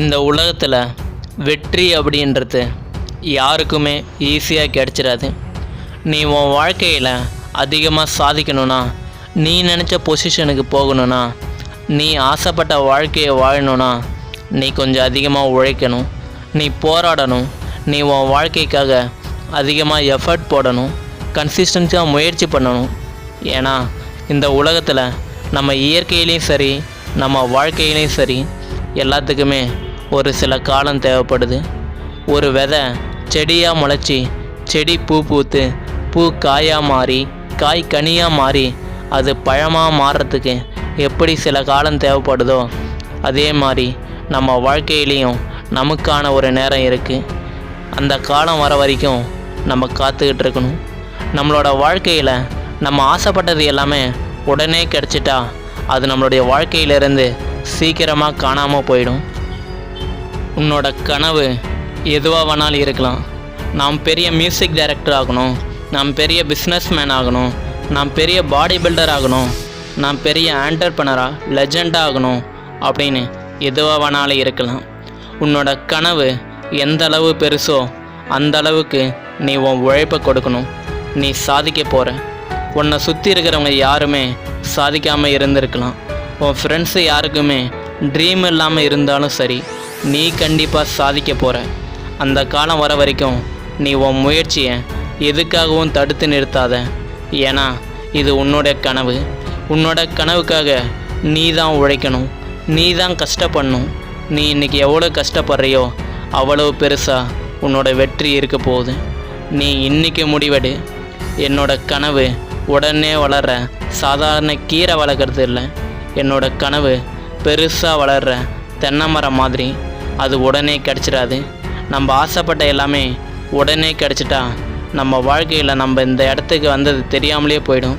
இந்த உலகத்தில் வெற்றி அப்படின்றது யாருக்குமே ஈஸியாக கிடச்சிடாது நீ உன் வாழ்க்கையில் அதிகமாக சாதிக்கணும்னா நீ நினச்ச பொசிஷனுக்கு போகணும்னா நீ ஆசைப்பட்ட வாழ்க்கையை வாழணும்னா நீ கொஞ்சம் அதிகமாக உழைக்கணும் நீ போராடணும் நீ உன் வாழ்க்கைக்காக அதிகமாக எஃபர்ட் போடணும் கன்சிஸ்டன்ஸாக முயற்சி பண்ணணும். ஏன்னா இந்த உலகத்தில் நம்ம இயற்கையிலையும் சரி நம்ம வாழ்க்கையிலையும் சரி எல்லாத்துக்குமே ஒரு சில காலம் தேவைப்படுது. ஒரு விதை செடியாக முளைச்சி செடி பூ பூத்து பூ காயாக மாறி காய் கனியாக மாறி அது பழமாக மாறுறதுக்கு எப்படி சில காலம் தேவைப்படுதோ அதே மாதிரி நம்ம வாழ்க்கையிலையும் நமக்கான ஒரு நேரம் இருக்குது அந்த காலம் வர வரைக்கும் நம்ம காத்துக்கிட்டு இருக்கணும். நம்மளோட வாழ்க்கையில் நம்ம ஆசைப்பட்டது எல்லாமே உடனே கிடச்சிட்டா அது நம்மளுடைய வாழ்க்கையிலிருந்து சீக்கிரமாக காணாமல் போயிடும். உன்னோட கனவு எதுவாக வேணாலும் இருக்கலாம். நாம் பெரிய மியூசிக் டைரக்டர் ஆகணும். நாம் பெரிய பிஸ்னஸ்மேன் ஆகணும். நாம் பெரிய பாடி பில்டர் ஆகணும். நாம் பெரிய ஆண்டர்பனராக லெஜெண்டாக ஆகணும். அப்படின்னு எதுவாக வேணாலும் இருக்கலாம். உன்னோட கனவு எந்த அளவு பெருசோ அந்த அளவுக்கு நீ உன் உழைப்பை கொடுக்கணும். நீ சாதிக்க போகிற உன்னை சுற்றி இருக்கிறவங்க யாருமே சாதிக்காமல் இருந்திருக்கலாம். உன் ஃப்ரெண்ட்ஸு யாருக்குமே ட்ரீம் இல்லாமல் இருந்தாலும் சரி. நீ கண்டிப்பாக சாதிக்க போகிற அந்த காலம் வர வரைக்கும் நீ உன் முயற்சியை எதுக்காகவும் தடுத்து நிறுத்தாத. ஏன்னா இது உன்னோட கனவு. உன்னோட கனவுக்காக நீ தான் உழைக்கணும். நீ தான் கஷ்டப்படணும். நீ இன்னைக்கு எவ்வளோ கஷ்டப்படுறியோ அவ்வளோ பெருசாக உன்னோட வெற்றி இருக்க போகுது. நீ இன்றைக்கி முடிவெடு. என்னோட கனவு உடனே வளர்ற. சாதாரண கீரை வளர்க்குறது இல்லை. என்னோட கனவு பெருசாக வளர்ற தென்னை மரம் மாதிரி. அது உடனே கிடச்சிடாது. நம்ம ஆசைப்பட்ட எல்லாமே உடனே கிடச்சிட்டா நம்ம வாழ்க்கையில் நம்ம இந்த இடத்துக்கு வந்தது தெரியாமலே போயிடும்.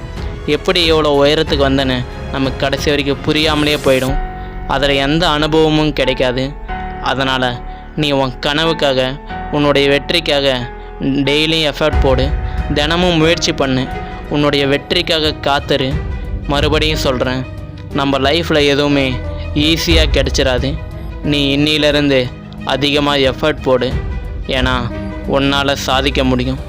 எப்படி இவ்வளோ உயரத்துக்கு வந்தேன்னு நமக்கு கடைசி வரைக்கும் புரியாமலே போயிடும். அதில் எந்த அனுபவமும் கிடைக்காது. அதனால் நீ உன் கனவுக்காக உன்னுடைய வெற்றிக்காக டெய்லியும் எஃபர்ட் போடு. தினமும் முயற்சி பண்ணு. உன்னுடைய வெற்றிக்காக காத்துரு. மறுபடியும் சொல்கிறேன் நம்ம லைஃப்பில் எதுவுமே ஈஸியாக கிடச்சிடாது நீ இன்னிலிருந்து அதிகமாக எஃபர்ட் போடு. ஏன்னா உன்னால் சாதிக்க முடியும்.